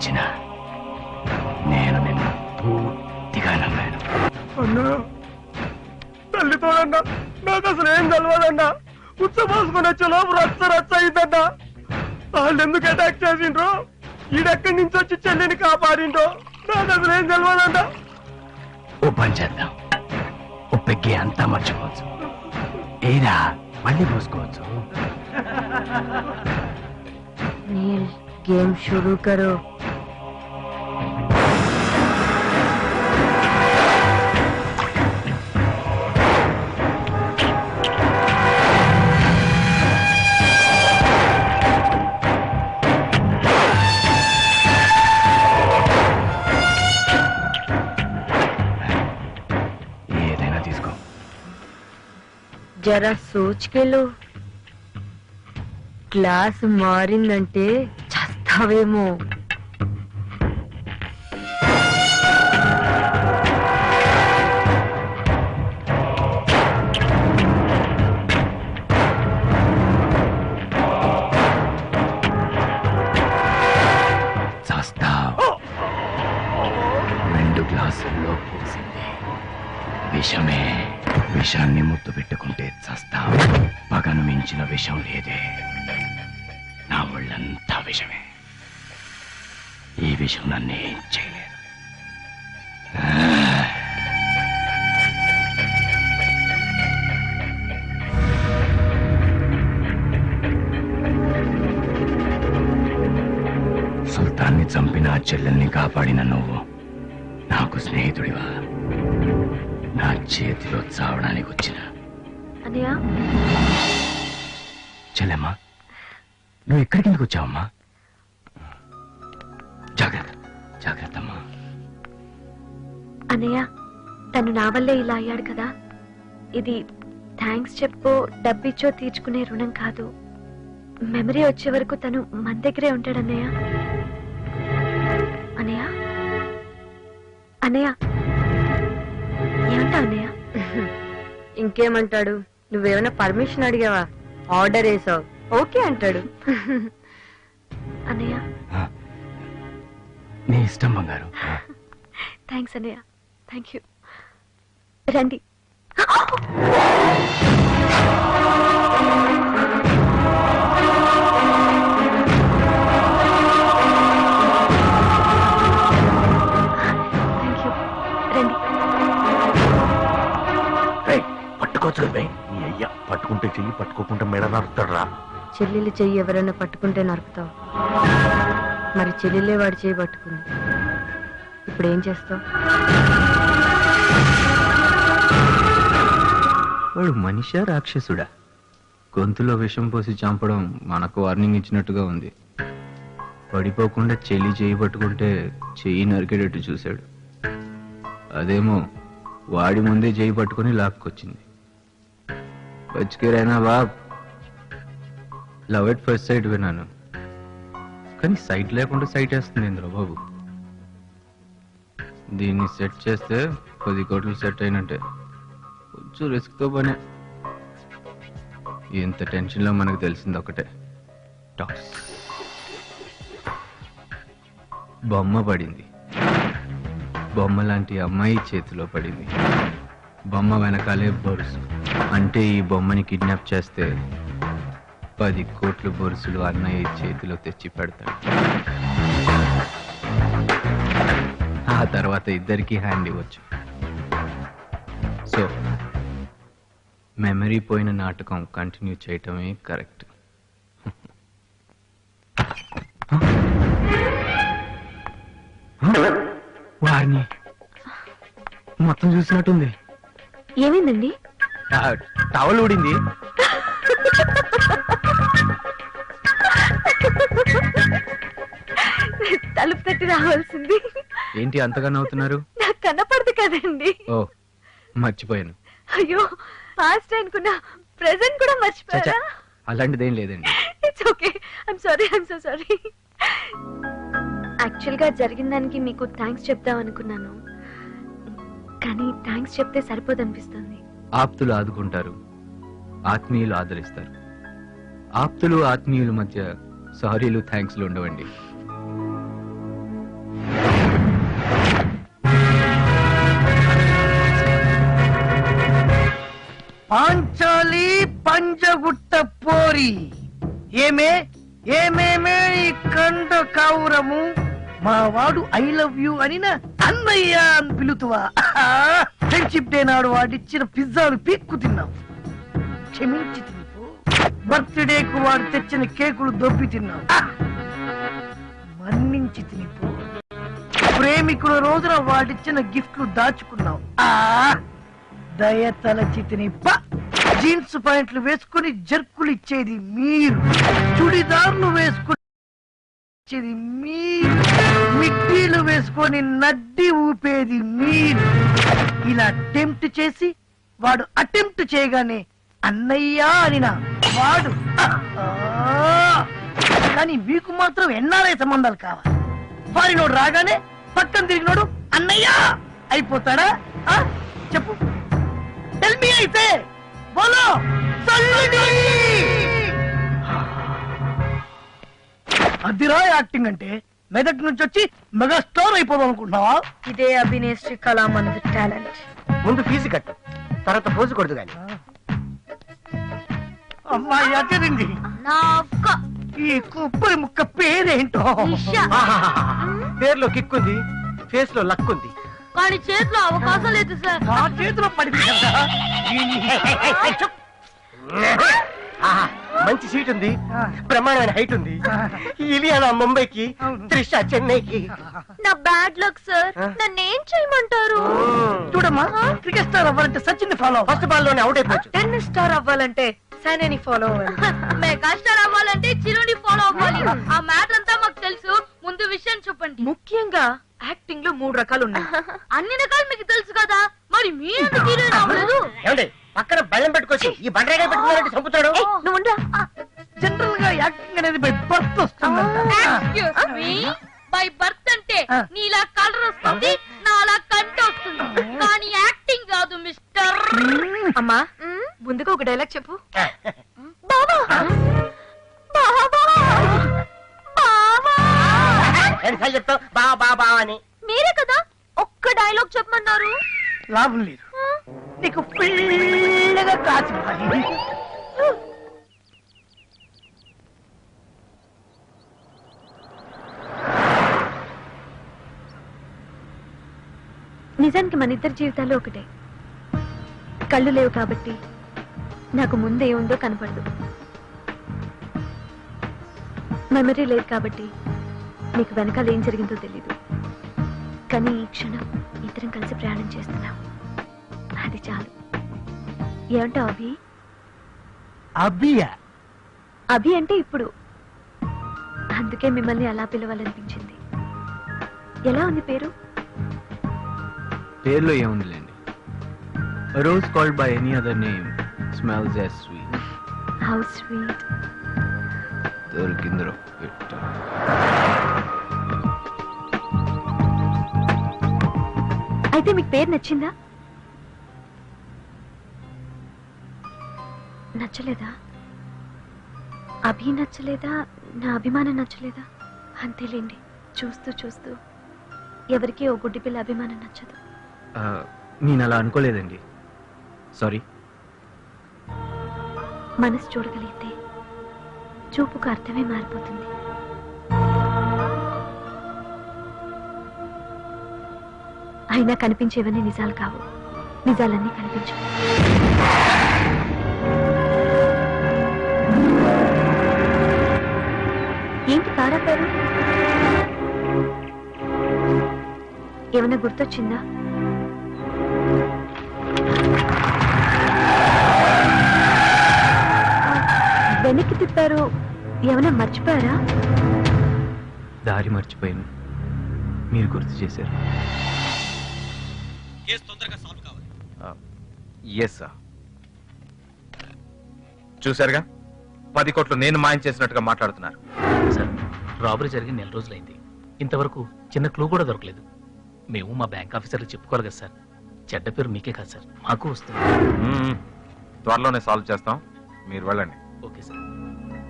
ఇచ్చిన నేను నిన్ను పూర్తిగా నమ్మాను అన్నా తల్లితోడన్నా నాకు అసలు ఏం తెలియదన్నా ఉచ్చపోసుకొని వచ్చే లోపు రచ్చ రచ్చ అయిందన్నా వాళ్ళు ఎందుకు అటాక్ చేసిండ్రో ఈడెక్కడి నుంచి వచ్చి చెల్లిని కాపాడిండ్రో నాకు అసలు ఏం తెలియదన్నా ఓ పని చేద్దాం ఓ పెగ్గి అంతా మర్చిపోవచ్చు ఏరా మళ్ళీ పోసుకోవచ్చు नील गेम शुरू करो జరా సోచ్ के క్లాస్ మారిందంటే చస్తావేమో. చస్తావు. రెండు గ్లాసుల్లో పోసింది. విషమే. విషాన్ని ముద్దు పెట్టుకుంటే మించిన విషం లేదే. నా ఒళ్ళంతా విషమే. ఈ విషం నన్నేం చేయలేదు. సుల్తాన్ని చంపిన ఆ చెల్లెల్ని కాపాడిన నువ్వు నాకు స్నేహితుడివా? నా చేతిలో చావడానికి వచ్చిన. అనయ్య చెల్లెమ్మా నువ్వు ఇక్కడికి ఎందుకు వచ్చావమ్మా? జాగ్రత్త జాగ్రత్త అమ్మా అనయ్య తను నా వల్లే ఇలా అయ్యాడు కదా. ఇది థ్యాంక్స్ చెప్పో డబ్బిచ్చో తీర్చుకునే రుణం కాదు. మెమరీ వచ్చే వరకు తను మన దగ్గరే ఉంటాడు అన్నయ్య. అనయ్య అనయ్య ఏమంటా అన్నయ్య? ఇంకేమంటాడు? నువ్వేమైనా పర్మిషన్ అడిగావా? ఆర్డర్ వేసావు. ఓకే అంటాడు. అన్నయ్య. నీ ఇష్టం బంగారు. థ్యాంక్స్ అన్నయ్య. Thank you. రండి. పట్టుకోకుండా మెడ నరుతాడు చెల్లెలు చెయ్యి ఎవరైనా పట్టుకుంటే నరుకుతావు. మరి చెల్లెలే వాడి చెయ్యి పట్టుకుంది. ఇప్పుడు ఏం చేస్తావు? వాడు మనిషా రాక్షసుడా? గొంతులో విషం పోసి చంపడం మనకు వార్నింగ్ ఇచ్చినట్టుగా ఉంది. పడిపోకుండా చెల్లి చేయి పట్టుకుంటే చెయ్యి నరికేటట్టు చూశాడు. అదేమో వాడి ముందే చేయి పట్టుకొని లాక్కొచ్చింది. బచ్చికేరైనా బాబ్ లవ్ ఎట్ ఫస్ట్ సైట్ విన్నాను. కానీ సైట్ లేకుండా సైట్ వేస్తుంది ఇంద్ర బాబు. దీన్ని సెట్ చేస్తే పది కోట్లు సెట్ అయినట్టే. కొంచెం రిస్క్తో పనే. ఇంత టెన్షన్లో మనకు తెలిసింది ఒకటే. టాస్ బొమ్మ పడింది. బొమ్మ లాంటి అమ్మాయి చేతిలో పడింది. బొమ్మ వెనకాలే బరుసు. అంటే ఈ బొమ్మని కిడ్నాప్ చేస్తే పది కోట్ల బొరుసులు అన్నయ్య చేతిలో తెచ్చి పెడతాడు. ఆ తర్వాత ఇద్దరికి హ్యాండ్ ఇవ్వచ్చు. సో మెమరీ పోయిన నాటకం కంటిన్యూ చేయటమే కరెక్ట్. వారిని మొత్తం చూసినట్టుంది. ఏమైందండి? టవల్ ఊడింది. తలుపు తట్టి రావాల్సింది. ఏంటి అంతగా నవ్వుతున్నారు నాకు కనపడదు కదండి. ఓ మర్చిపోయాను. అయ్యో పాస్ట్ అనుకున్నా ప్రెసెంట్ కూడా మర్చిపోయారా? అలాంటిదేం లేదండి. It's okay I'm sorry I'm so sorry యాక్చువల్గా జరిగిన దానికి మీకు థ్యాంక్స్ చెప్దాం అనుకున్నాను. కానీ థ్యాంక్స్ చెప్తే సరిపోదనిపిస్తుంది. ఆప్తులు ఆదుకుంటారు. ఆత్మీయులు ఆదరిస్తారు. ఆప్తులు ఆత్మీయుల మధ్య సారీలు థ్యాంక్స్లు ఉండవండి. పాంచాలి పంచగుట్ట పోరి. ఏమే ఏమేమే కండ కావురము? మా వాడు ఐ లవ్ యు అని అన్నయ్య అని పిలుతువా? ఫ్రెండ్షిప్ డే నాడు వాడిచ్చిన పిజ్జాలు పీక్కు తిన్నావు క్షమించి తినిపో బర్త్డేకు వాడు తెచ్చిన కేకులు దొబ్బి తిన్నావు మన్నించి తినిపో. ప్రేమికుల రోజున వాడిచ్చిన గిఫ్ట్లు దాచుకున్నావు ఆ! దయ తలచి తినిప్ప జీన్స్ ప్యాంట్లు వేసుకుని జర్కులు ఇచ్చేది మీరు. చుడిదార్లు వేసుకుని వచ్చేది మీరు మిట్టీలు వేసుకొని నడ్డి ఊపేది మీరు ఇలా అటెంప్ట్ చేసి వాడు అటెంప్ట్ చేయగానే అన్నయ్యా అనిన వాడు కానీ మీకు మాత్రం ఎన్ఆర్ఐ సంబంధాలు కావాలి? వారినోడు రాగానే పక్కన తిరిగినోడు అన్నయ్యా అయిపోతాడా? ఆ? చెప్పు. టెల్ మీ అయితే బోలో అదిరా యాక్టింగ్ అంటే మెదక్ నుంచి వచ్చి మెగా స్టార్ అయిపోదాం అనుకుంటున్నావా ఇదే అభినేశ్రీ కళామందు టాలెంట్ ముందు ఫీజు కట్టు తర్వాత పోజు కొడదు గాని అమ్మాయి అదిరింది నా అక్క ఈ కొబ్బరి ముక్క పేరేంటో నిషా. పేరులో కిక్ ఉంది ఫేస్లో లక్ ఉంది కానీ చేతిలో అవకాశం లేదు సార్ నా చేతిలో పడింది కదా ఆహా, మంచి సీట్ ఉంది. బ్రహ్మాండమైన హైట్ ఉంది. ఇలియానా ముంబైకి. త్రిష చెన్నైకి. నా బ్యాడ్ లక్ సార్ నన్ను ఏం చేయమంటారు? చూడమ్మా క్రికెట్ స్టార్ అవ్వాలంటే సచిన్ ఫాలో ఫస్ట్ బాల్లోనే అవుట్ అయిపోవచ్చు. టెన్నిస్ స్టార్ అవ్వాలంటే సైనాని ఫాలో అవ్వాలి. మెగా స్టార్ అవ్వాలంటే చిరుని ఫాలో అవ్వాలి. ఆ. మ్యాటర్ అంతా మాకు తెలుసు. ముందు విషయం చెప్పండి ముఖ్యంగా యాక్టింగ్లో మూడు రకాలు ఉన్నాయి. అన్ని రకాలు మీకు తెలుసు కదా. మరి మీరు హీరోయిన్ అవ్వలేదు? పక్కన బెల్లం పెట్టుకొచ్చి ఈ బండరాగా పెట్టుకున్నారంటే చంపుతాడు? నువ్వు? జనరల్గా యాక్టింగ్ అనేది బై బర్త్ వస్తుంది బై బర్త్ అంటే. నీలా కలర్ వస్తుంది నాలా కంట వస్తుంది. కానీ యాక్టింగ్ కాదు మిస్టర్. అమ్మా ముందుగా ఒక డైలాగ్ చెప్పు. బావా! బావా! ఎన్నిసార్లు చెప్తావు? బా బా బా అని. మీరే కదా ఒక్క డైలాగ్ చెప్పమన్నారు. లాభం లేదు. నీకు పిల్లగా కాచి నిజానికి మన ఇద్దరి జీవితాలు ఒకటే. కళ్ళు లేవు కాబట్టి నాకు ముందే ఉందో కనపడదు. మెమరీ లేదు కాబట్టి నీకు వెనకాల ఏం జరిగిందో తెలీదు. కానీ ఈ క్షణం ఇద్దరం కలిసి ప్రయాణం చేస్తున్నాం. అది చాలు. ఏమంటావు అభి? అభియా. అభి అంటే ఇప్పుడు. అందుకే మిమ్మల్ని అలా పిలవాలనిపించింది. ఎలా ఉంది పేరు? పేర్లో ఏముందిలేండి. Rose called by any other name smells as sweet how sweet దొరికిందరో పెట్ట. అయితే మీకు పేరు నచ్చిందా? నచ్చలేదా? అభి నచ్చలేదా? నా అభిమానం నచ్చలేదా? అంతేలేండి. చూస్తూ చూస్తూ. ఎవరికి ఓ గుడ్డి పిల్ల అభిమానం నచ్చదు. నేను అలా అనుకోలేదండి. సారీ. మనసు చూడగలిగితే చూపుకు అర్థమే మారిపోతుంది. అయినా కనిపించేవన్నీ నిజాలు కావు. నిజాలన్నీ కనిపించవు. ఏంటి కారాపారు ఏమైనా గుర్తొచ్చిందా? వెనక్కి తిప్పారు. ఏమైనా మర్చిపోయారా? దారి మర్చిపోయాను. మీరు గుర్తు చేశారు. ఎస్ సార్ చూశారుగా? పది కోట్లు నేను మాయం చేసినట్టుగా మాట్లాడుతున్నారు. సార్ రాబరీ జరిగి నెల రోజులైంది. ఇంతవరకు చిన్న క్లూ కూడా దొరకలేదు. మేము మా బ్యాంక్ ఆఫీసర్లు చెప్పుకోవాలి కదా సార్. చెడ్డ పేరు మీకే కాదు సార్. మాకు వస్తుంది. త్వరలోనే సాల్వ్ చేస్తాం. మీరు వెళ్ళండి. Okay sir.